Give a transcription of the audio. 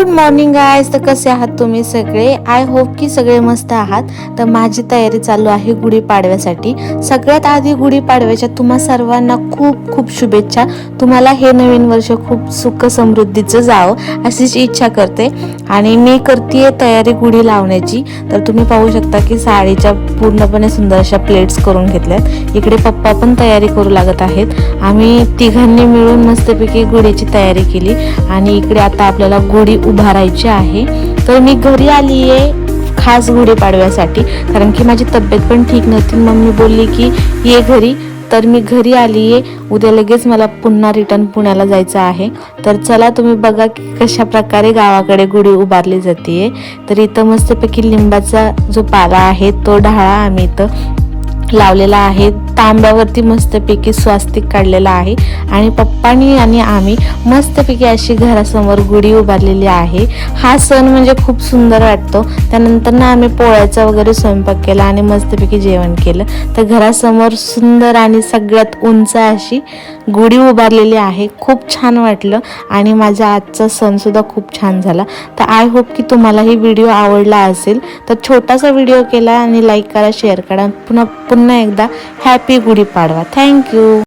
Good morning guys तर कसे आहात तुम्ही सगळे? आय होप की सगळे मस्त आहात. तर माझी तयारी चालू आहे गुढीपाडव्यासाठी. सगळ्यात आधी गुढीपाडव्याच्या तुम्हा सर्वांना खूप खूप शुभेच्छा. तुम्हाला हे नवीन वर्ष खूप सुख समृद्धीचं जावं अशीच इच्छा करते. आणि मी करते तयारी गुढी लावण्याची. तर तुम्ही पाहू शकता की साडीच्या पूर्णपणे सुंदर अशा प्लेट्स करून घेतल्यात. इकडे पप्पा पण तयारी करू लागत आहेत. आम्ही तिघांनी मिळून मस्तपैकी गुढीची तयारी केली. आणि इकडे आता आपल्याला गुढी उभारायची आहे. तर मी घरी आली आहे खास गुढीपाडव्यासाठी. कारण की माझी तब्येत पण ठीक नव्हती. मम्मी बोलली की ये घरी. तर मी घरी आली आहे उद्या लगेच मला पुन्हा रिटर्न पुण्याला जायचं आहे. तर चला तुम्ही बघा की कशा प्रकारे गावाकडे गुढी उभारली जाते तर इथं मस्तपैकी लिंबाचा जो पाला आहे तो ढाळा आम्ही इथं लावलेला आहे. तांब्यावरती मस्तपैकी स्वास्तिक काढलेला आहे. आणि पप्पानी आणि आम्ही मस्तपैकी अशी घरासमोर गुढी उभारलेली आहे. हा सण म्हणजे खूप सुंदर वाटतो. त्यानंतर ना आम्ही पोळ्याचा वगैरे स्वयंपाक केला आणि मस्तपैकी जेवण केलं. तर घरासमोर सुंदर आणि सगळ्यात उंच अशी गुढी उभारलेली आहे. खूप छान वाटलं आणि माझा आजचा सणसुद्धा खूप छान झाला. तर आय होप की तुम्हाला ही व्हिडिओ आवडला असेल. तर छोटासा व्हिडिओ केला आणि लाईक करा शेअर करा. पुन्हा पुन्हा एकदा हॅपी હેપી ગુડી પાડવા. Thank you